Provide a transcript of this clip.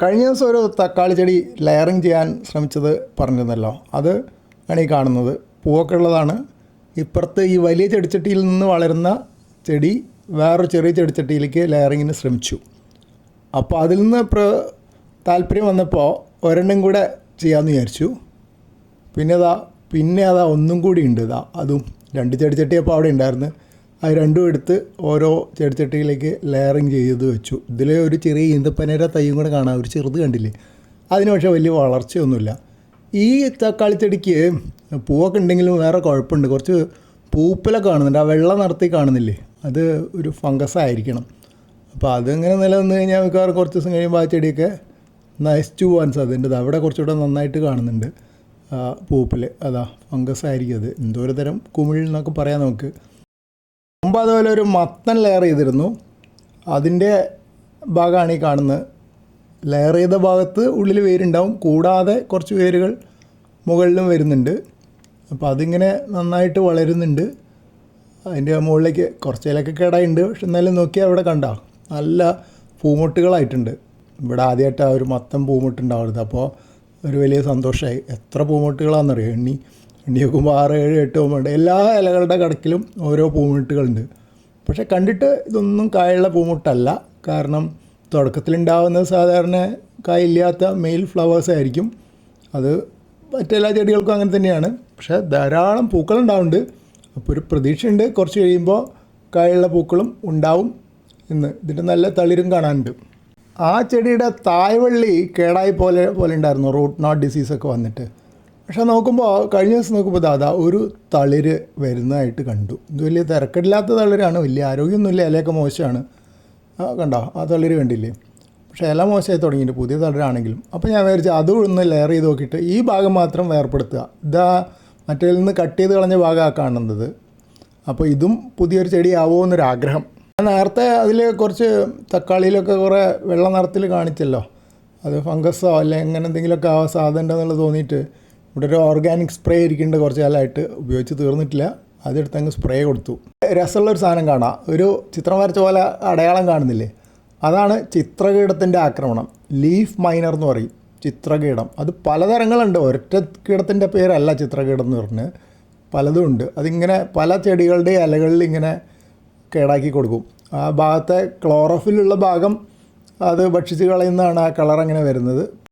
കഴിഞ്ഞ ദിവസം ഒരു തക്കാളി ചെടി ലെയറിങ് ചെയ്യാൻ ശ്രമിച്ചത് പറഞ്ഞിരുന്നല്ലോ. അത് ആണ് ഈ കാണുന്നത്. പൂവൊക്കെ ഉള്ളതാണ്. ഇപ്പുറത്ത് ഈ വലിയ ചെടിച്ചട്ടിയിൽ നിന്ന് വളരുന്ന ചെടി വേറൊരു ചെറിയ ചെടിച്ചട്ടിയിലേക്ക് ലെയറിങ്ങിന് ശ്രമിച്ചു. അപ്പോൾ അതിൽ നിന്ന് പ്ര താല്പര്യം വന്നപ്പോൾ ഒരെണ്ണം കൂടെ ചെയ്യാമെന്ന് വിചാരിച്ചു. പിന്നെ അതാ പിന്നെ അതാ ഒന്നും കൂടി ഉണ്ട്. ഇതാ അതും രണ്ട് ചെടിച്ചട്ടി അപ്പോൾ അവിടെ ഉണ്ടായിരുന്നു. അത് രണ്ടും എടുത്ത് ഓരോ ചെടിച്ചട്ടിയിലേക്ക് ലെയറിങ് ചെയ്ത് വെച്ചു. ഇതിൽ ഒരു ചെറിയ ഈന്തപ്പനേര തൈയും കൂടെ കാണാം. ഒരു ചെറുത് കണ്ടില്ലേ? അതിന് പക്ഷേ വലിയ വളർച്ചയൊന്നുമില്ല. ഈ തക്കാളി ചെടിക്ക് പൂവൊക്കെ ഉണ്ടെങ്കിലും വേറെ കുഴപ്പമുണ്ട്. കുറച്ച് പൂപ്പലൊക്കെ കാണുന്നുണ്ട്. ആ വെള്ള നിറത്തി കാണുന്നില്ലേ? അത് ഒരു ഫംഗസ് ആയിരിക്കണം. അപ്പോൾ അതിങ്ങനെ നിലനിന്ന് കഴിഞ്ഞാൽ മിക്കവാറും കുറച്ച് ദിവസം കഴിയുമ്പോൾ ആ ചെടിയൊക്കെ നശിച്ചു പോകാൻ സാധ്യതയുണ്ട്. അവിടെ കുറച്ചുകൂടെ നന്നായിട്ട് കാണുന്നുണ്ട്. പൂപ്പിൽ അതാ ഫംഗസ് ആയിരിക്കും അത്. എന്തോ ഒരു തരം കുമിഴിൽ എന്നൊക്കെ പറയാം നമുക്ക്. അതുപോലെ ഒരു മത്തൻ ലെയർ ചെയ്തിരുന്നു. അതിന്റെ ഭാഗമാണ് ഈ കാണുന്നത്. ലെയർ ചെയ്ത ഭാഗത്ത് ഉള്ളിൽ വേരുണ്ടാവും. കൂടാതെ കുറച്ച് വേരുകൾ മുകളിലും വരുന്നുണ്ട്. അപ്പോൾ അതിങ്ങനെ നന്നായിട്ട് വളരുന്നുണ്ട്. അതിന്റെ മുകളിലേക്ക് കുറച്ചേലൊക്കെ കേടായിട്ടുണ്ട് പക്ഷെ എന്നാലും നോക്കിയാൽ അവിടെ കണ്ട? നല്ല പൂമുട്ടുകളായിട്ടുണ്ട്. ഇവിടെ ആദ്യമായിട്ട് ആ ഒരു മൊത്തം പൂമുട്ടുണ്ടാവരുത് അപ്പോൾ ഒരു വലിയ സന്തോഷമായി എത്ര പൂമുട്ടുകളാണെന്നറിയോ എണ്ണി ആറ് ഏഴ് എട്ട് പൂമുണ്ട് എല്ലാ ഇലകളുടെ കടക്കിലും ഓരോ പൂമുട്ടുകളുണ്ട്. പക്ഷെ കണ്ടിട്ട് ഇതൊന്നും കായുള്ള പൂമുട്ടല്ല. കാരണം തുടക്കത്തിലുണ്ടാവുന്നത് സാധാരണ കായില്ലാത്ത മെയിൽ ഫ്ലവേഴ്സ് ആയിരിക്കും. അത് മറ്റെല്ലാ ചെടികൾക്കും അങ്ങനെ തന്നെയാണ്. പക്ഷേ ധാരാളം പൂക്കളുണ്ടാവുന്നുണ്ട്. അപ്പോൾ ഒരു പ്രതീക്ഷയുണ്ട്. കുറച്ച് കഴിയുമ്പോൾ കായുള്ള പൂക്കളും ഉണ്ടാവും എന്ന്. ഇതിന്റെ നല്ല തളിരും കാണാനുണ്ട്. ആ ചെടിയുടെ തായ്വള്ളി കേടായി പോലെ പോലെ ഉണ്ടായിരുന്നു. റൂട്ട് നോട്ട് ഡിസീസൊക്കെ വന്നിട്ട്. പക്ഷെ നോക്കുമ്പോൾ കഴിഞ്ഞ ദിവസം നോക്കുമ്പോൾ ദാദാ ഒരു തളിര് വരുന്നതായിട്ട് കണ്ടു. ഇത് വലിയ തിരക്കില്ലാത്ത തളിരാണ് വലിയ ആരോഗ്യമൊന്നുമില്ല ഇലയൊക്കെ മോശമാണ്. കണ്ടോ ആ തളിര് കണ്ടില്ലേ? പക്ഷേ ഇല മോശമായി തുടങ്ങിയിട്ട് പുതിയ തളിരാണെങ്കിലും. അപ്പോൾ ഞാൻ വിചാരിച്ചു അതും ഒന്ന് ലെയർ ചെയ്ത് നോക്കിയിട്ട് ഈ ഭാഗം മാത്രം വേർപ്പെടുത്തുക. ഇതാ മറ്റേ നിന്ന് കട്ട് ചെയ്ത് കളഞ്ഞ ഭാഗമാണ് കാണുന്നത്. അപ്പോൾ ഇതും പുതിയൊരു ചെടിയാവോ എന്നൊരാഗ്രഹം. ഞാൻ നേരത്തെ അതിൽ കുറച്ച് തക്കാളിയിലൊക്കെ കുറേ വെള്ള നിറത്തിൽ കാണിച്ചല്ലോ. അത് ഫംഗസോ അല്ലെ എങ്ങനെ എന്തെങ്കിലുമൊക്കെ ആവാൻ സാധ്യത ഉണ്ടെന്നുള്ളത് തോന്നിയിട്ട് ഇവിടെ ഒരു ഓർഗാനിക് സ്പ്രേ ഇരിക്കേണ്ട കുറച്ച് കാലമായിട്ട് ഉപയോഗിച്ച് തീർന്നിട്ടില്ല. അതെടുത്ത് അങ്ങ് സ്പ്രേ കൊടുത്തു. രസമുള്ള ഒരു സാധനം കാണാം. ഒരു ചിത്രം വരച്ച പോലെ അടയാളം കാണുന്നില്ലേ? അതാണ് ചിത്രകീടത്തിന്റെ ആക്രമണം. ലീഫ് മൈനർ എന്ന് പറയും. ചിത്രകീടം. അത് പലതരങ്ങളുണ്ട്. ഒരൊറ്റ കീടത്തിന്റെ പേരല്ല ചിത്രകീടം എന്ന് പറഞ്ഞ്. പലതും ഉണ്ട്. അതിങ്ങനെ പല ചെടികളുടെ ഇലകളിൽ ഇങ്ങനെ കേടാക്കി കൊടുക്കും. ആ ഭാഗത്തെ ക്ലോറോഫിലുള്ള ഭാഗം അത് ഭക്ഷിച്ച് കളയുന്നതാണ് ആ കളർ അങ്ങനെ വരുന്നത്.